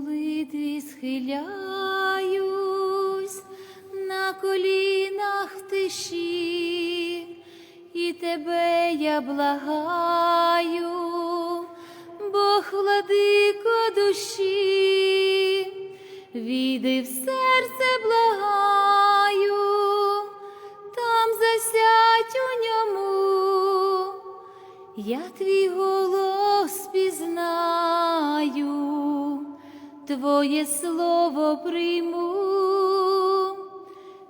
молитві схиляюсь на колінах в тиші, і тебе я благаю, Бог владико душі, віди в серце благаю, там засядь у ньому. Я твій голос пізнаю, Твоє слово прийму,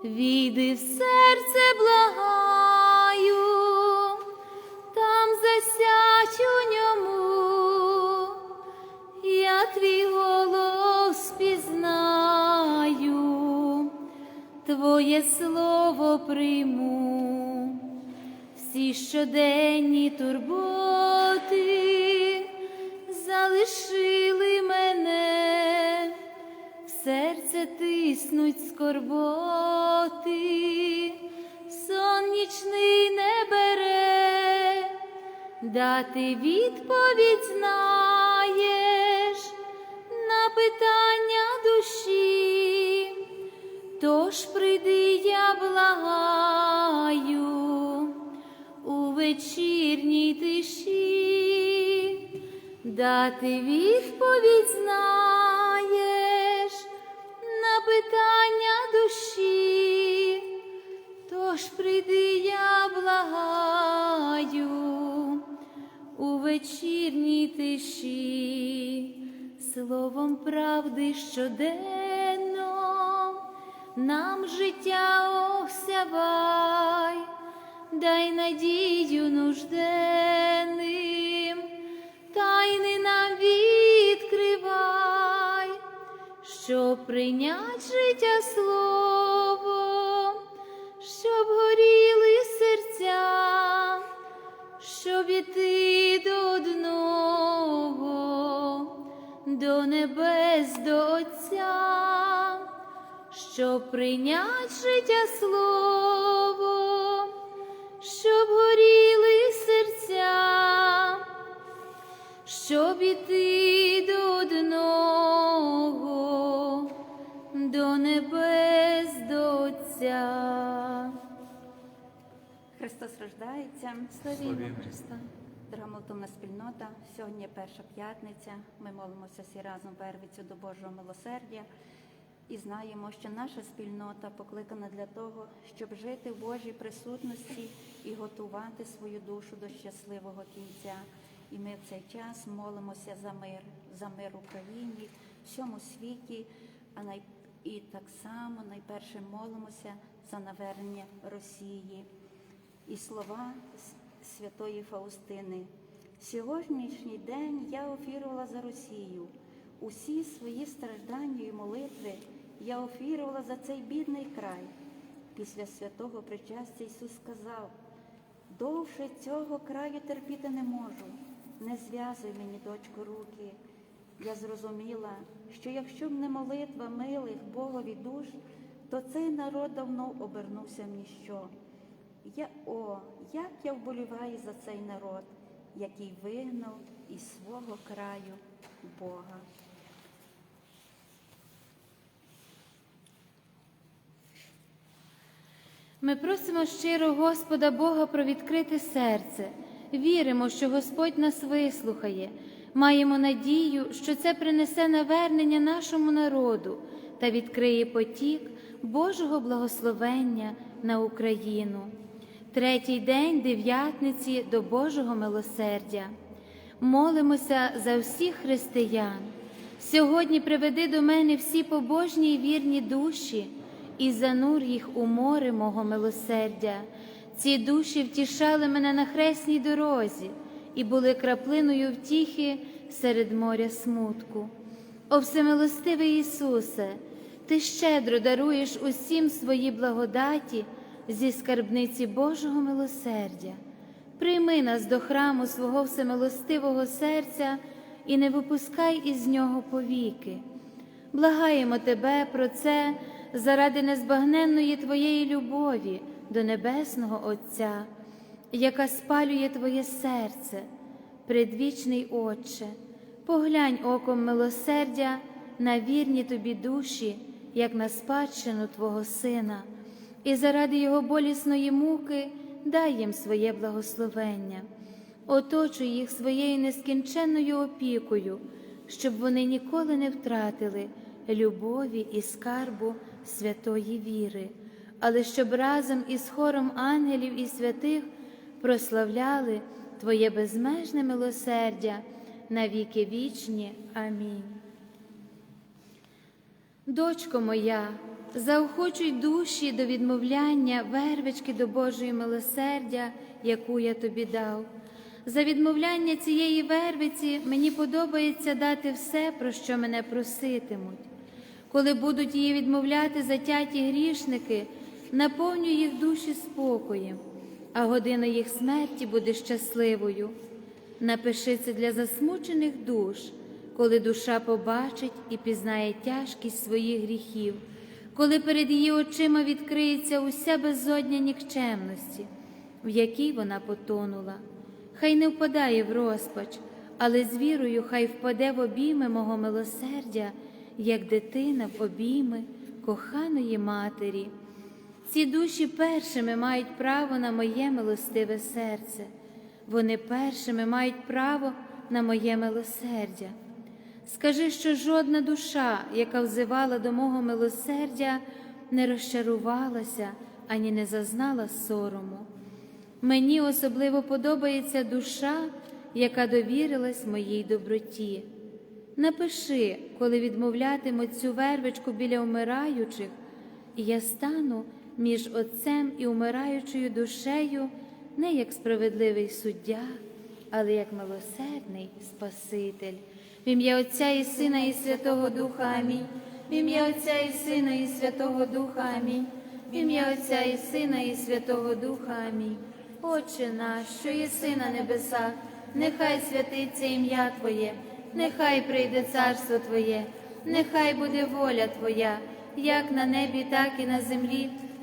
віди в серце благаю, там засядь у ньому, я твій голос пізнаю, Твоє слово прийму. Всі щоденні турботи серце скорботи, сон нічний не бере, дати відповідь знаєш на питання душі. Тож прийди, я благаю у вечірній тиші, дати відповідь знаєш душі. Тож прийди, я благаю у вечірній тиші, словом правди щоденно нам життя осявай, дай надію нужденним, тайни нам відкривай, щоб прийнять життя слово, щоб горіли серця, щоб іти до одного, до небес, до Отця. Щоб прийнять життя слово, щоб горіли серця, щоб іти до одного, до небес, до Отця. Христос рождається. Славімо Христа. Дорога молитовна спільнота, сьогодні перша п'ятниця. Ми молимося всі разом первицю до Божого милосердя і знаємо, що наша спільнота покликана для того, щоб жити в Божій присутності і готувати свою душу до щасливого кінця. І ми в цей час молимося за мир, за мир в Україні, всьому світі, а най... і так само найперше молимося за навернення Росії. І слова святої Фаустини. Сьогоднішній день я офірувала за Росію. Усі свої страждання і молитви я офірувала за цей бідний край. Після святого причастя Ісус сказав: довше цього краю терпіти не можу. Не зв'язуй мені, дочко, руки. Я зрозуміла, що якщо б не молитва милих Богові душ, то цей народ давно обернувся в ніщо. Я, о, як я вболіваю за цей народ, який вигнав із свого краю Бога. Ми просимо щиро Господа Бога про відкрите серце. Віримо, що Господь нас вислухає. Маємо надію, що це принесе навернення нашому народу та відкриє потік Божого благословення на Україну. Третій день дев'ятниці до Божого милосердя. Молимося за всіх християн. Сьогодні приведи до мене всі побожні й вірні душі і занур їх у море мого милосердя. Ці душі втішали мене на хресній дорозі і були краплиною втіхи серед моря смутку. О всемилостивий Ісусе, Ти щедро даруєш усім свої благодаті зі скарбниці Божого милосердя. Прийми нас до храму свого всемилостивого серця і не випускай із нього повіки. Благаємо Тебе про це заради незбагненної Твоєї любові до Небесного Отця, яка спалює Твоє серце, предвічний Отче, поглянь оком милосердя на вірні тобі душі, як на спадщину Твого Сина, і заради Його болісної муки дай їм своє благословення, оточуй їх своєю нескінченною опікою, щоб вони ніколи не втратили любові і скарбу святої віри, але щоб разом із хором ангелів і святих прославляли Твоє безмежне милосердя на віки вічні. Амінь. Дочко моя, заохочуй душі до відмовляння вервички до Божої милосердя, яку я тобі дав. За відмовляння цієї вервиці мені подобається дати все, про що мене проситимуть. Коли будуть її відмовляти затяті грішники, наповнюй їх душі спокоєм, а година їх смерті буде щасливою. Напиши це для засмучених душ, коли душа побачить і пізнає тяжкість своїх гріхів, коли перед її очима відкриється уся безодня нікчемності, в якій вона потонула. Хай не впадає в розпач, але з вірою хай впаде в обійми мого милосердя, як дитина в обійми коханої матері. Ці душі першими мають право на моє милостиве серце. Вони першими мають право на моє милосердя. Скажи, що жодна душа, яка взивала до мого милосердя, не розчарувалася ані не зазнала сорому. Мені особливо подобається душа, яка довірилась моїй доброті. Напиши, коли відмовлятимуть цю вервичку біля умираючих, і я стану між Отцем і умираючою душею не як справедливий суддя, але як милосердний Спаситель. В ім'я Отця і Сина, і Святого Духа Амінь. В ім'я Отця і Сина, і Святого Духа Амінь. В ім'я Отця і Сина, і Святого Духа Амінь. Отче наш, що єси на небесах, нехай святиться ім'я Твоє, нехай прийде царство Твоє, нехай буде воля Твоя, як на небі, так і на землі.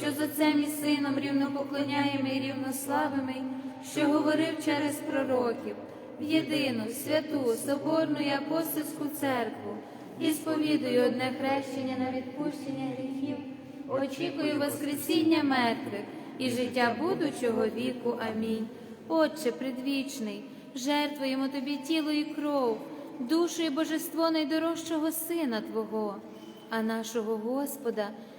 що з Отцем і Сином рівно поклоняємо і рівно славимо, що говорив через пророків, в єдину, святу, соборну і апостольську церкву, і сповідую одне хрещення на відпущення гріхів, очікую Воскресіння мертвих і життя будучого віку. Амінь. Отче предвічний, жертвуємо Тобі тіло і кров, душу і божество найдорожчого Сина Твого, а нашого Господа.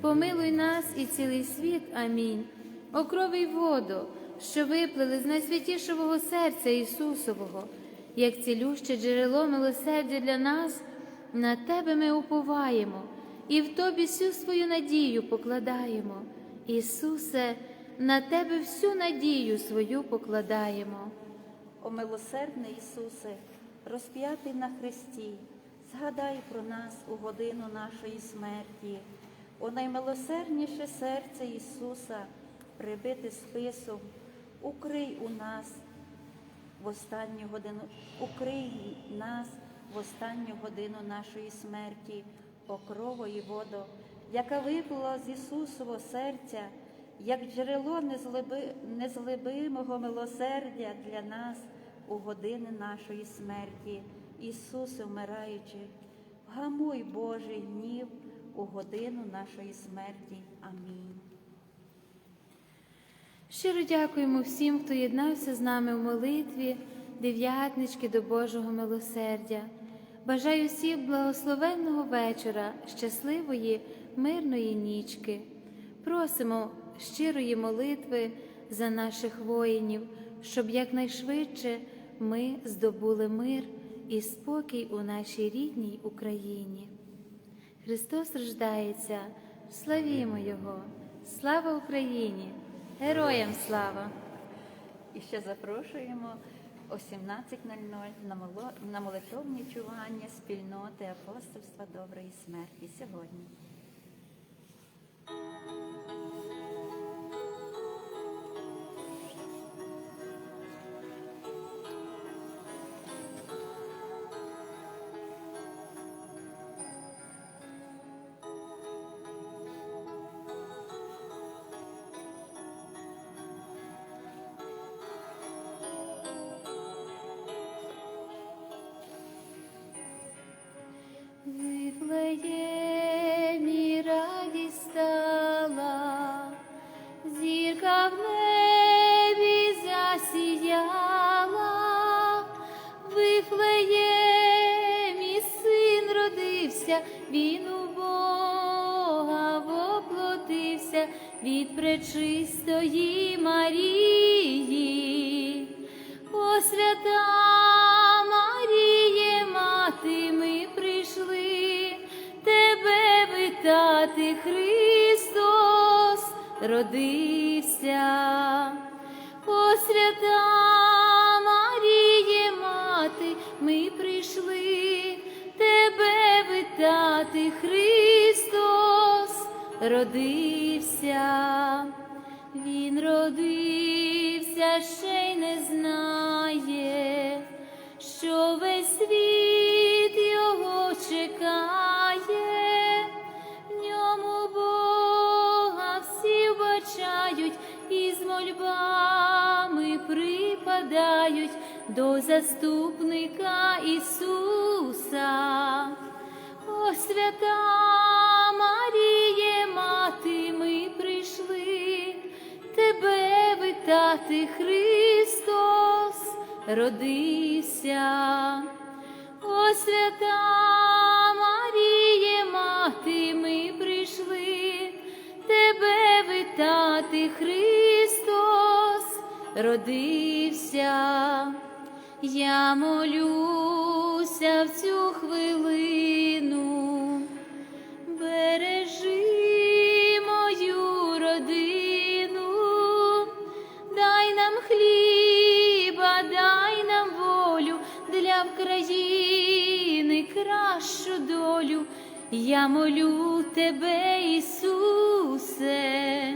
помилуй нас і цілий світ. Амінь. О крови й воду, що виплили з найсвятішого серця Ісусового, як цілюще джерело милосердя для нас, на Тебе ми уповаємо і в Тобі всю свою надію покладаємо. Ісусе, на Тебе всю надію свою покладаємо. О милосердний Ісусе, розп'ятий на Христі, згадай про нас у годину нашої смерті. О наймилосердніше серце Ісуса, прибите списом, укрий у нас в останню годину, укрий нас в останню годину нашої смерті, покрово і водо, яка виплила з Ісусового серця, як джерело незлиби- незлибимого милосердя для нас у години нашої смерті. Ісусе, вмираючи, вгамуй Божий гнів у годину нашої смерті. Амінь. Щиро дякуємо всім, хто єднався з нами в молитві, дев'ятнички до Божого милосердя. Бажаю всім благословенного вечора, щасливої, мирної нічки. Просимо щирої молитви за наших воїнів, щоб якнайшвидше ми здобули мир і спокій у нашій рідній Україні. Христос рождається, славімо Його! Слава Україні! Героям слава! І ще запрошуємо о 17.00 на молитовні чування спільноти апостольства доброї смерті сьогодні. Стала, зірка в небі засіяла, в Вифлеємі син родився, він у Бога воплотився від пречистої Марії. О родився. О свята Маріє, мати, ми прийшли тебе витати, Христос родився. Він родився, ще й не знає, що весь світ припадають до заступника Ісуса. О, свята Маріє, мати, ми прийшли тебе витати, Христос родився. О, свята Маріє, мати, ми прийшли тебе витати, Христос родився. Я молюся в цю хвилину, бережи мою родину, дай нам хліба, дай нам волю. кращу долю, я молю тебе, Ісусе.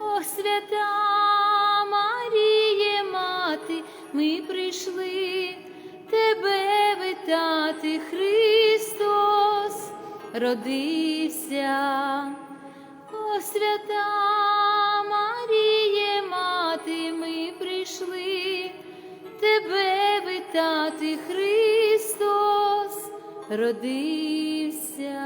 О, свята Мати, ми прийшли тебе витати, Христос родився. О, свята Маріє, мати, ми прийшли тебе витати, Христос родився.